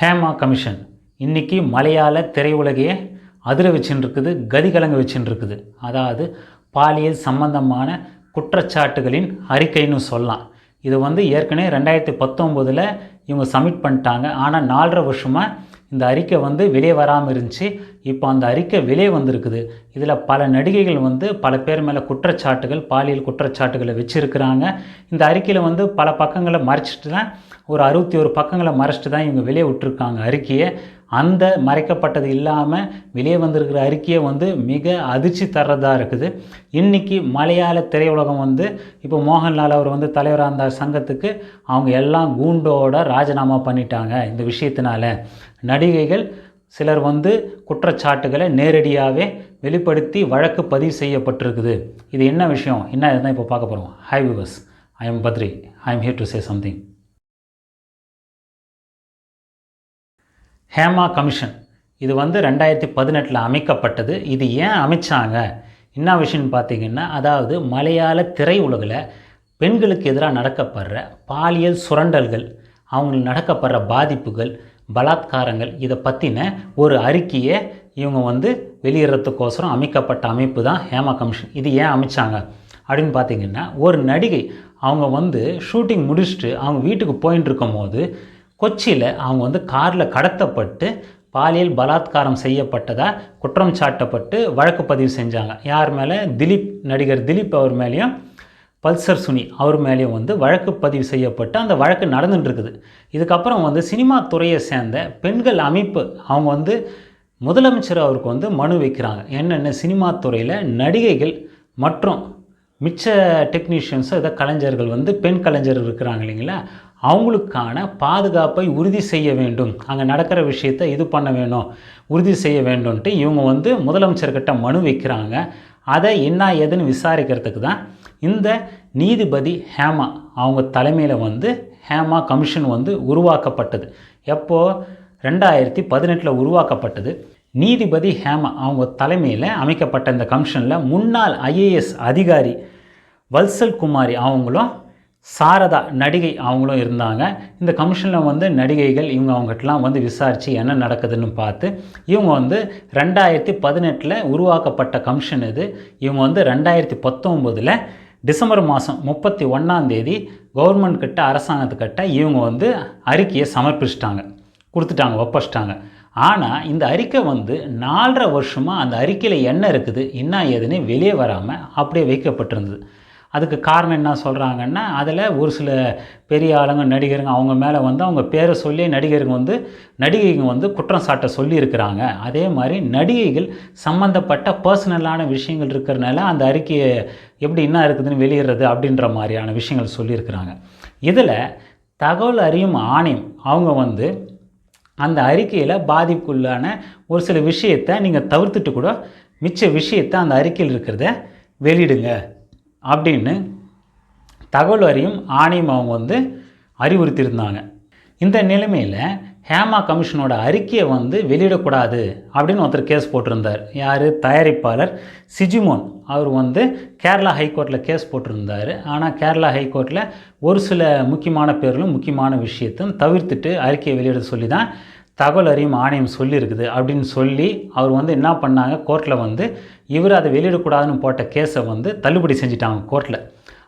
Hema commission. இன்றைக்கி மலையாள திரையுலகையே அதிர வச்சுன்னு இருக்குது கதி கலங்க வச்சுன்னு இருக்குது அதாவது பாலியல் சம்பந்தமான குற்றச்சாட்டுகளின் அறிக்கைன்னு சொல்லலாம். இது வந்து ஏற்கனவே ரெண்டாயிரத்தி பத்தொம்போதில் இவங்க சப்மிட் பண்ணிட்டாங்க. ஆனால் நாலரை வருஷமாக இந்த அறிக்கை வந்து வெளியே வராமல் இருந்துச்சு. இப்போ அந்த அறிக்கை வெளியே வந்திருக்குது. இதில் பல நடிகைகள் வந்து பல பேர் மேலே குற்றச்சாட்டுகள் பாலியல் குற்றச்சாட்டுகளை வச்சுருக்கிறாங்க. இந்த அறிக்கையில் வந்து பல பக்கங்களை மறைச்சிட்டு தான் ஒரு அறுபத்தி ஒரு பக்கங்களை மறைச்சிட்டு தான் இவங்க வெளியே விட்டுருக்காங்க. அறிக்கையை அந்த மறைக்கப்பட்டது இல்லாமல் வெளியே வந்திருக்கிற அறிக்கையை வந்து மிக அதிர்ச்சி தர்றதாக இருக்குது. இன்றைக்கி மலையாள திரையுலகம் வந்து இப்போ மோகன்லால் அவர் வந்து தலைவராக இருந்த சங்கத்துக்கு அவங்க எல்லாம் கூண்டோட ராஜினாமா பண்ணிட்டாங்க இந்த விஷயத்தினால. நடிகைகள் சிலர் வந்து குற்றச்சாட்டுகளை நேரடியாகவே வெளிப்படுத்தி வழக்கு பதிவு செய்யப்பட்டிருக்குது. இது என்ன விஷயம்? என்ன இதுதான் இப்போ பார்க்க போகிறோம் hi viewers I am Badri I am here to say something Hema commission. இது வந்து ரெண்டாயிரத்தி பதினெட்டில் அமைக்கப்பட்டது. இது ஏன் அமைச்சாங்க? என்ன விஷயம்னு பார்த்தீங்கன்னா அதாவது மலையாள திரையுலகில் பெண்களுக்கு எதிராக நடக்கப்படுற பாலியல் சுரண்டல்கள் அவங்களுக்கு நடக்கப்படுற பாதிப்புகள் பலாத்காரங்கள் இதை பற்றின ஒரு அறிக்கையை இவங்க வந்து வெளியிடறதுக்கோசரம் அமைக்கப்பட்ட அமைப்பு தான் ஹேமா கமிஷன். இது ஏன் அமைச்சாங்க? அப்படின்னு பார்த்தீங்கன்னா ஒரு நடிகை அவங்க வந்து ஷூட்டிங் முடிச்சுட்டு அவங்க வீட்டுக்கு போயின்னு இருக்கும்போது கொச்சியில் அவங்க வந்து காரில் கடத்தப்பட்டு பாலியல் பலாத்காரம் செய்யப்பட்டதாக குற்றம் சாட்டப்பட்டு வழக்கு பதிவு செஞ்சாங்க. யார் மேலே? திலீப் நடிகர் திலீப் அவர் மேலேயும் பல்சர் சுனி அவர் மேலேயும் வந்து வழக்கு பதிவு செய்யப்பட்டு அந்த வழக்கு நடந்துட்டுருக்குது. இதுக்கப்புறம் வந்து சினிமா துறையை சேர்ந்த பெண்கள் அமைப்பு அவங்க வந்து முதலமைச்சர் அவருக்கு வந்து மனு வைக்கிறாங்க. என்னென்ன சினிமா துறையில் நடிகைகள் மற்றும் மிச்ச டெக்னீஷியன்ஸ் இதை கலைஞர்கள் வந்து பெண் கலைஞர் இருக்கிறாங்க இல்லைங்களா? அவங்களுக்கான பாதுகாப்பை உறுதி செய்ய வேண்டும். அங்கே நடக்கிற விஷயத்தை இது பண்ண வேணும் உறுதி செய்ய வேண்டும்ன்ட்டு இவங்க வந்து முதலமைச்சர்கிட்ட மனு வைக்கிறாங்க. அதை என்ன ஏதுன்னு விசாரிக்கிறதுக்கு தான் இந்த நீதிபதி ஹேமா அவங்க தலைமையில் வந்து ஹேமா கமிஷன் வந்து உருவாக்கப்பட்டது. எப்போது ரெண்டாயிரத்தி பதினெட்டில் உருவாக்கப்பட்டது. நீதிபதி ஹேமா அவங்க தலைமையில் அமைக்கப்பட்ட இந்த கமிஷனில் முன்னாள் ஐஏஎஸ் அதிகாரி வல்சல் குமாரி அவங்களும் சாரதா நடிகை அவங்களும் இருந்தாங்க. இந்த கமிஷனில் வந்து நடிகைகள் இவங்க அவங்ககிட்டலாம் வந்து விசாரித்து என்ன நடக்குதுன்னு பார்த்து இவங்க வந்து ரெண்டாயிரத்தி பதினெட்டில் உருவாக்கப்பட்ட கமிஷன் இது. இவங்க வந்து ரெண்டாயிரத்தி பத்தொம்போதில் டிசம்பர் மாதம் முப்பத்தி ஒன்றாந்தேதி கவர்மெண்ட் கிட்ட அரசாங்கத்துக்கிட்ட இவங்க வந்து அறிக்கையை சமர்ப்பிச்சிட்டாங்க. கொடுத்துட்டாங்க ஒப்பச்சிட்டாங்க ஆனால் இந்த அறிக்கை வந்து நாலரை வருஷமாக அந்த அறிக்கையில் என்ன இருக்குது என்ன ஏதுன்னு வெளியே வராமல் அப்படியே வைக்கப்பட்டிருந்தது. அதுக்கு காரணம் என்ன சொல்கிறாங்கன்னா அதில் ஒரு சில பெரிய ஆளுங்க நடிகருங்க அவங்க மேலே வந்து அவங்க பேரை சொல்லி நடிகருங்க வந்து நடிகைங்க வந்து குற்றம் சாட்ட சொல்லியிருக்கிறாங்க. அதே மாதிரி நடிகைகள் சம்மந்தப்பட்ட பர்சனலான விஷயங்கள் இருக்கிறனால அந்த அறிக்கையை எப்படி என்ன இருக்குதுன்னு வெளியிடுறது அப்படின்ற மாதிரியான விஷயங்கள் சொல்லியிருக்கிறாங்க. இதில் தகவல் அறியும் ஆணையம் அவங்க வந்து அந்த அறிக்கையில் பாதிப்புக்குள்ளான ஒரு சில விஷயத்தை நீங்கள் தவிர்த்துட்டு கூட மிச்ச விஷயத்தை அந்த அறிக்கையில் இருக்கிறத வெளியிடுங்க. அப்படின்னு தகவல் அறியும் ஆணையம் அவங்க வந்து அறிவுறுத்தியிருந்தாங்க. இந்த நிலைமையில் ஹேமா கமிஷனோட அறிக்கையை வந்து வெளியிடக்கூடாது அப்படின்னு ஒருத்தர் கேஸ் போட்டிருந்தார். யார்? தயாரிப்பாளர் சிஜிமோன். அவர் வந்து கேரளா ஹைகோர்ட்டில் கேஸ் போட்டிருந்தார். ஆனால் கேரளா ஹைகோர்ட்டில் ஒரு சில முக்கியமான பேர்களும் முக்கியமான விஷயத்தையும் தவிர்த்துட்டு அறிக்கையை வெளியிட சொல்லி தான் தகவல் அறியும் ஆணையம் சொல்லியிருக்குது அப்படின்னு சொல்லி அவர் வந்து என்ன பண்ணாங்க? கோர்ட்டில் வந்து இவர் அதை வெளியிடக்கூடாதுன்னு போட்ட கேஸை வந்து தள்ளுபடி செஞ்சிட்டாங்க கோர்ட்டில்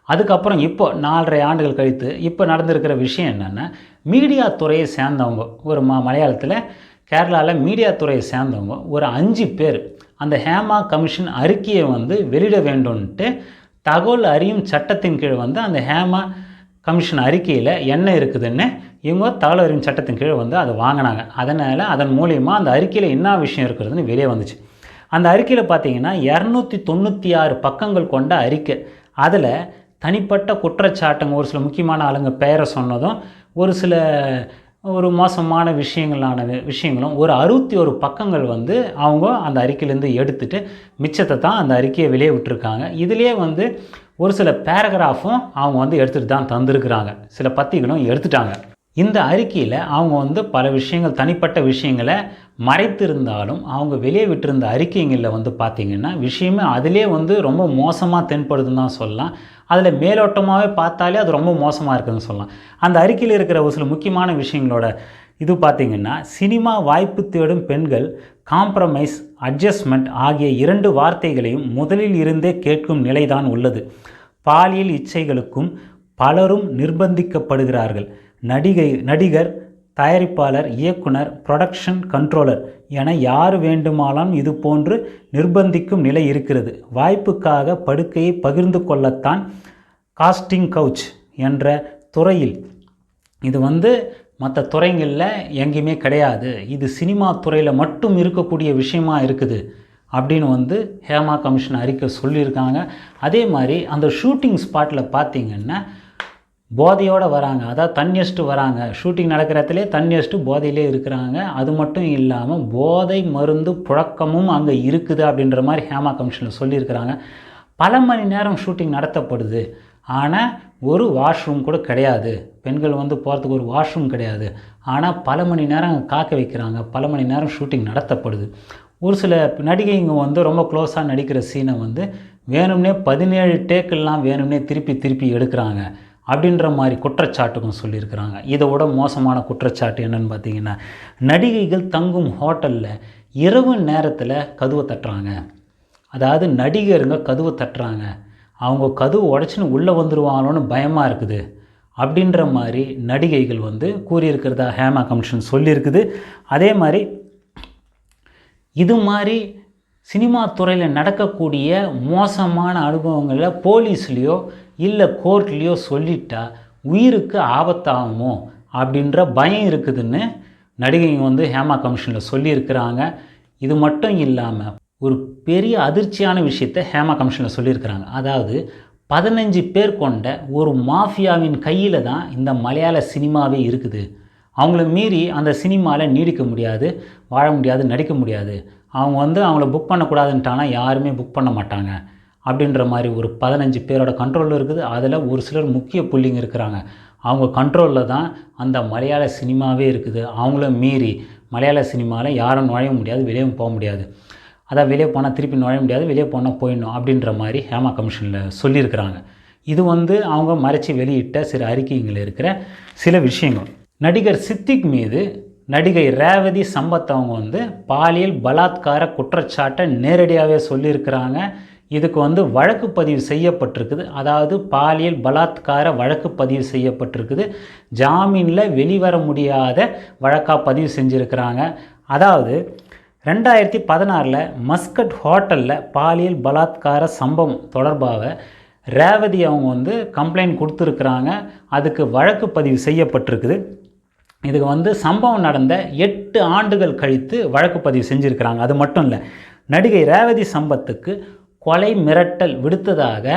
அதுக்கப்புறம் இப்போ நாலரை ஆண்டுகள் கழித்து இப்போ நடந்திருக்கிற விஷயம் என்னென்னா மீடியா துறையை சேர்ந்தவங்க ஒரு ம மலையாளத்தில் கேரளாவில் மீடியா துறையை சேர்ந்தவங்க ஒரு அஞ்சு பேர் அந்த ஹேமா கமிஷன் அறிக்கையை வந்து வெளியிட வேண்டும்ன்ட்டு தகவல் அறியும் சட்டத்தின் கீழ் வந்து அந்த ஹேமா கமிஷன் அறிக்கையில் என்ன இருக்குதுன்னு இவங்க தகவல் சட்டத்தின் கீழே வந்து அதை வாங்கினாங்க. அதனால் அதன் மூலயமா அந்த அறிக்கையில் என்ன விஷயம் இருக்கிறதுன்னு வெளியே வந்துச்சு. அந்த அறிக்கையில் பார்த்தீங்கன்னா இரநூத்தி தொண்ணூற்றி ஆறு பக்கங்கள் கொண்ட அறிக்கை. அதில் தனிப்பட்ட குற்றச்சாட்டுங்க ஒரு சில முக்கியமான ஆளுங்க பெயரை சொன்னதும் ஒரு சில ஒரு மோசமான விஷயங்களான விஷயங்களும் ஒரு அறுபத்தி ஒரு பக்கங்கள் வந்து அவங்க அந்த அறிக்கையிலேருந்து எடுத்துட்டு மிச்சத்தை தான் அந்த அறிக்கையை வெளியே விட்டுருக்காங்க. இதிலே வந்து ஒரு சில பேராகிராஃபும் அவங்க வந்து எடுத்துகிட்டு தான் தந்திருக்கிறாங்க. சில பத்திகளும் எடுத்துட்டாங்க. இந்த அறிக்கையில் அவங்க வந்து பல விஷயங்கள் தனிப்பட்ட விஷயங்களை மறைத்திருந்தாலும் அவங்க வெளியே விட்டிருந்த அறிக்கைங்களில் வந்து பார்த்திங்கன்னா விஷயமே அதிலே வந்து ரொம்ப மோசமாக தென்படுதுன்னு தான் சொல்லலாம். அதில் மேலோட்டமாகவே பார்த்தாலே அது ரொம்ப மோசமாக இருக்குதுன்னு சொல்லலாம். அந்த அறிக்கையில் இருக்கிற ஒரு சில முக்கியமான விஷயங்களோட இது பார்த்திங்கன்னா சினிமா வாய்ப்பு தேடும் பெண்கள் காம்ப்ரமைஸ் அட்ஜஸ்ட்மெண்ட் ஆகிய இரண்டு வார்த்தைகளையும் முதலில் இருந்தே கேட்கும் நிலைதான் உள்ளது. பாலியல் இச்சைகளுக்கும் பலரும் நிர்பந்திக்கப்படுகிறார்கள். நடிகை நடிகர் தயாரிப்பாளர் இயக்குனர் ப்ரொடக்ஷன் கண்ட்ரோலர் என யார் வேண்டுமானாலும் இது போன்று நிர்பந்திக்கும் நிலை இருக்கிறது. வாய்ப்புக்காக படுக்கையை பகிர்ந்து கொள்ளத்தான் காஸ்டிங் கவுச் என்ற துறையில் இது வந்து மற்ற துறைங்களில் எங்கேயுமே கிடையாது. இது சினிமா துறையில் மட்டும் இருக்கக்கூடிய விஷயமா இருக்குது அப்படின்னு வந்து ஹேமா கமிஷன் அறிக்கை சொல்லியிருக்காங்க. அதே மாதிரி அந்த ஷூட்டிங் ஸ்பாட்டில் பார்த்திங்கன்னா போதையோடு வராங்க. அதாவது தண்ணி வராங்க. ஷூட்டிங் நடக்கிற இடத்துல தண்ணி அடிச்சுட்டு போதையிலே இருக்கிறாங்க. அது மட்டும் இல்லாமல் போதை மருந்து புழக்கமும் அங்கே இருக்குது அப்படின்ற மாதிரி ஹேமா கமிஷனில் சொல்லியிருக்கிறாங்க. பல மணி நேரம் ஷூட்டிங் நடத்தப்படுது. ஆனால் ஒரு வாஷ்ரூம் கூட கிடையாது. பெண்கள் வந்து போகிறதுக்கு ஒரு வாஷ்ரூம் கிடையாது. ஆனால் பல மணி நேரம் காக்க வைக்கிறாங்க. பல மணி நேரம் ஷூட்டிங் நடத்தப்படுது. ஒரு சில நடிகைங்க வந்து ரொம்ப க்ளோஸாக நடிக்கிற சீனை வந்து வேணும்னே பதினேழு டேக்கெல்லாம் வேணும்னே திருப்பி திருப்பி எடுக்கிறாங்க. அப்படின்ற மாதிரி குற்றச்சாட்டுக்கும் சொல்லியிருக்கிறாங்க. இதை விட மோசமான குற்றச்சாட்டு என்னென்னு பார்த்தீங்கன்னா நடிகைகள் தங்கும் ஹோட்டலில் இரவு நேரத்தில் கதவை தட்டுறாங்க. அதாவது நடிகருங்க கதவை தட்டுறாங்க. அவங்க கதவு உடச்சின்னு உள்ளே வந்துடுவாங்களோன்னு பயமாக இருக்குது. அப்படின்ற மாதிரி நடிகைகள் வந்து கூறியிருக்கிறதா ஹேமா கமிஷன் சொல்லியிருக்குது. அதே மாதிரி இது மாதிரி சினிமா துறையில் நடக்கக்கூடிய மோசமான அனுபவங்களை போலீஸ்லேயோ இல்லை கோர்ட்லேயோ சொல்லிட்டா உயிருக்கு ஆபத்தாகுமோ அப்படின்ற பயம் இருக்குதுன்னு நடிகைங்க வந்து ஹேமா கமிஷனில் சொல்லியிருக்கிறாங்க. இது மட்டும் இல்லாமல் ஒரு பெரிய அதிர்ச்சியான விஷயத்தை ஹேமா கமிஷனில் சொல்லியிருக்கிறாங்க. அதாவது பதினஞ்சு பேர் கொண்ட ஒரு மாஃபியாவின் கையில் தான் இந்த மலையாள சினிமாவே இருக்குது. அவங்கள மீறி அந்த சினிமாவில் நீடிக்க முடியாது வாழ முடியாது நடிக்க முடியாது. அவங்க வந்து அவங்கள புக் பண்ணக்கூடாதுன்ட்டானா யாருமே புக் பண்ண மாட்டாங்க. அப்படின்ற மாதிரி ஒரு பதினஞ்சு பேரோட கண்ட்ரோலில் இருக்குது. அதில் ஒரு சிலர் முக்கிய புள்ளிங்க இருக்கிறாங்க. அவங்க கண்ட்ரோலில் தான் அந்த மலையாள சினிமாவே இருக்குது. அவங்கள மீறி மலையாள சினிமாவில் யாரும் நுழைய முடியாது வெளியே போக முடியாது. அதான் வெளியே போனால் திருப்பி நுழைய முடியாது வெளியே போனால் போயிடணும் அப்படின்ற மாதிரி ஹேமா கமிஷனில் சொல்லியிருக்கிறாங்க. இது வந்து அவங்க மறைச்சி வெளியிட்ட சில அறிக்கைகளில் இருக்கிற சில விஷயங்கள். நடிகர் சித்திக் மீது நடிகை ரேவதி சம்பத் அவங்க வந்து பாலியல் பலாத்கார குற்றச்சாட்டை நேரடியாகவே சொல்லியிருக்கிறாங்க. இதுக்கு வந்து வழக்கு பதிவு செய்யப்பட்டிருக்குது. அதாவது பாலியல் பலாத்கார வழக்கு பதிவு செய்யப்பட்டிருக்குது. ஜாமீனில் வெளிவர முடியாத வழக்காக பதிவு செஞ்சுருக்கிறாங்க. அதாவது ரெண்டாயிரத்தி பதினாறில் மஸ்கட் ஹோட்டலில் பாலியல் பலாத்கார சம்பவம் தொடர்பாக ரேவதி அவங்க வந்து கம்ப்ளைண்ட் கொடுத்துருக்குறாங்க. அதுக்கு வழக்கு பதிவு செய்யப்பட்டிருக்குது. இதுக்கு வந்து சம்பவம் நடந்த எட்டு ஆண்டுகள் கழித்து வழக்கு பதிவு செஞ்சுருக்கிறாங்க. அது மட்டும் இல்லை நடிகை ரேவதி சம்பத்துக்கு கொலை மிரட்டல் விடுத்ததாக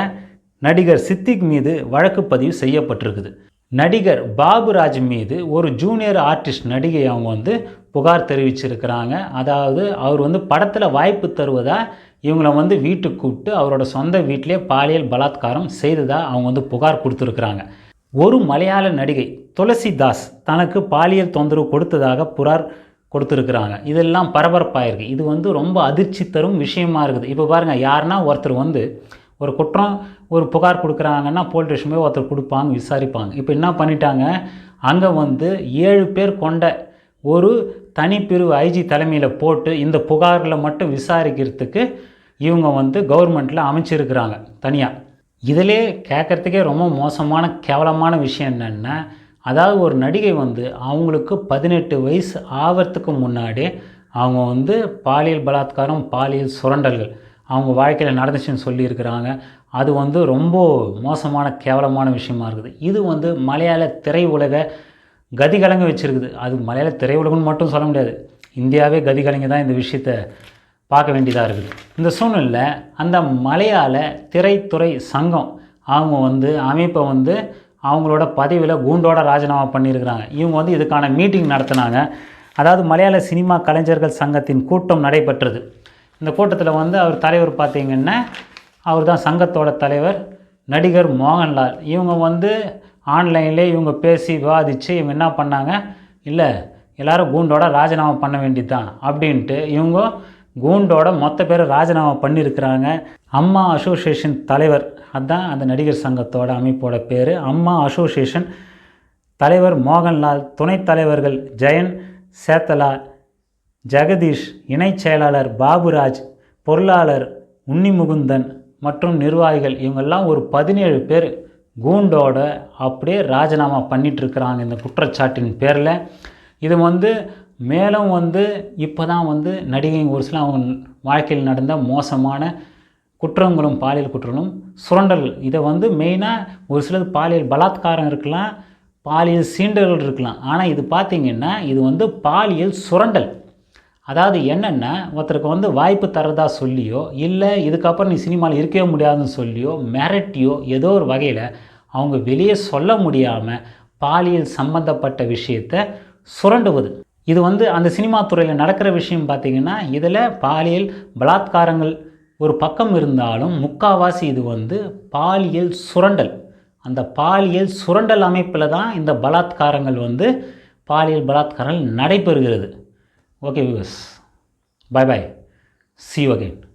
நடிகர் சித்திக் மீது வழக்கு பதிவு செய்யப்பட்டிருக்குது. நடிகர் பாபுராஜ் மீது ஒரு ஜூனியர் ஆர்டிஸ்ட் நடிகை அவங்க வந்து புகார் தெரிவிச்சிருக்கிறாங்க. அதாவது அவர் வந்து படத்தில் வாய்ப்பு தருவதாக இவங்கள வந்து வீட்டுக்கு கூப்பிட்டு அவரோட சொந்த வீட்டிலே பாலியல் பலாத்காரம் செய்ததாக அவங்க வந்து புகார் கொடுத்துருக்குறாங்க. ஒரு மலையாள நடிகை துளசி தாஸ் தனக்கு பாலியல் தொந்தரவு கொடுத்ததாக புகார் கொடுத்துருக்குறாங்க. இதெல்லாம் பரபரப்பாயிருக்கு. இது வந்து ரொம்ப அதிர்ச்சி தரும் விஷயமா இருக்குது. இப்போ பாருங்கள் யாருன்னா ஒருத்தர் வந்து ஒரு குற்றம் ஒரு புகார் கொடுக்குறாங்கன்னா போலீஸ் ஸ்டேஷன் போய் ஒருத்தர் கொடுப்பாங்க விசாரிப்பாங்க. இப்போ என்ன பண்ணிட்டாங்க? அங்கே வந்து ஏழு பேர் கொண்ட ஒரு தனிப்பிரிவு ஐஜி தலைமையில் போட்டு இந்த புகார்களை மட்டும் விசாரிக்கிறதுக்கு இவங்க வந்து கவர்மெண்ட்டில் அமைச்சிருக்கிறாங்க தனியாக இதிலே கேட்குறதுக்கே ரொம்ப மோசமான கேவலமான விஷயம் என்னென்னா அதாவது ஒரு நடிகை வந்து அவங்களுக்கு பதினெட்டு வயசு ஆகிறதுக்கு முன்னாடி அவங்க வந்து பாலியல் பலாத்காரம் பாலியல் சுரண்டல்கள் அவங்க வாழ்க்கையில் நடந்துச்சுன்னு சொல்லியிருக்கிறாங்க. அது வந்து ரொம்ப மோசமான கேவலமான விஷயமா இருக்குது. இது வந்து மலையாள கதி கலங்க வச்சுருக்குது. அது மலையாள திரையுலகம்னு மட்டும் சொல்ல முடியாது. இந்தியாவே கதி கலங்கி தான் இந்த விஷயத்தை பார்க்க வேண்டியதாக இருக்குது. இந்த சூழ்நிலையில் அந்த மலையாள திரைத்துறை சங்கம் அவங்க வந்து அமைப்பை வந்து அவங்களோட பதவியில் கூண்டோட ராஜினாமா பண்ணியிருக்கிறாங்க. இவங்க வந்து இதுக்கான மீட்டிங் நடத்தினாங்க. அதாவது மலையாள சினிமா கலைஞர்கள் சங்கத்தின் கூட்டம் நடைபெற்றது. இந்த கூட்டத்தில் வந்து அவர் தலைவர் பார்த்திங்கன்னா அவர் தான் சங்கத்தோட தலைவர் நடிகர் மோகன்லால். இவங்க வந்து ஆன்லைன்லேயே இவங்க பேசி விவாதித்து இவங்க என்ன பண்ணாங்க? இல்லை எல்லோரும் கூண்டோட ராஜினாமா பண்ண வேண்டியது தான் அப்படின்ட்டு இவங்க கூண்டோட மொத்த பேர் ராஜினாமா பண்ணியிருக்கிறாங்க அம்மா அசோசியேஷன் தலைவர் அதுதான் அந்த நடிகர் சங்கத்தோட அமைப்போட பேர். அம்மா அசோசியேஷன் தலைவர் மோகன்லால் துணைத் தலைவர்கள் ஜெயன் சேத்தலா ஜெகதீஷ் இணைச் செயலாளர் பாபுராஜ் பொருளாளர் உன்னிமுகுந்தன் மற்றும் நிர்வாகிகள் இவங்கெல்லாம் ஒரு பதினேழு பேர். கூண்டோட அப்படியே ராஜினாமா பண்ணிட்டு இருக்கிறாங்க இந்த குற்றச்சாட்டின் பேரில். இது வந்து மேலும் வந்து இப்போ தான் வந்து நடிகை ஒரு சில அவங்க வாழ்க்கையில் நடந்த மோசமான குற்றங்களும் பாலியல் குற்றங்களும் சுரண்டல். இதை வந்து மெயினாக ஒரு சிலது பாலியல் பலாத்காரம் இருக்கலாம் பாலியல் சீண்டல்கள் இருக்கலாம். ஆனால் இது பார்த்திங்கன்னா இது வந்து பாலியல் சுரண்டல். அதாவது என்னென்னா ஒருத்தருக்கு வந்து வாய்ப்பு தரதா சொல்லியோ இல்லை இதுக்கப்புறம் நீ சினிமாவில் இருக்கவே முடியாதுன்னு சொல்லியோ மிரட்டியோ ஏதோ ஒரு வகையில் அவங்க வெளியே சொல்ல முடியாமல் பாலியல் சம்பந்தப்பட்ட விஷயத்தை சுரண்டுவது. இது வந்து அந்த சினிமா துறையில் நடக்கிற விஷயம் பார்த்திங்கன்னா இதில் பாலியல் பலாத்காரங்கள் ஒரு பக்கம் இருந்தாலும் முக்காவாசி இது வந்து பாலியல் சுரண்டல். அந்த பாலியல் சுரண்டல் அமைப்பில் தான் இந்த பலாத்காரங்கள் வந்து பாலியல் பலாத்காரங்கள் நடைபெறுகிறது. Okay viewers. Bye bye see again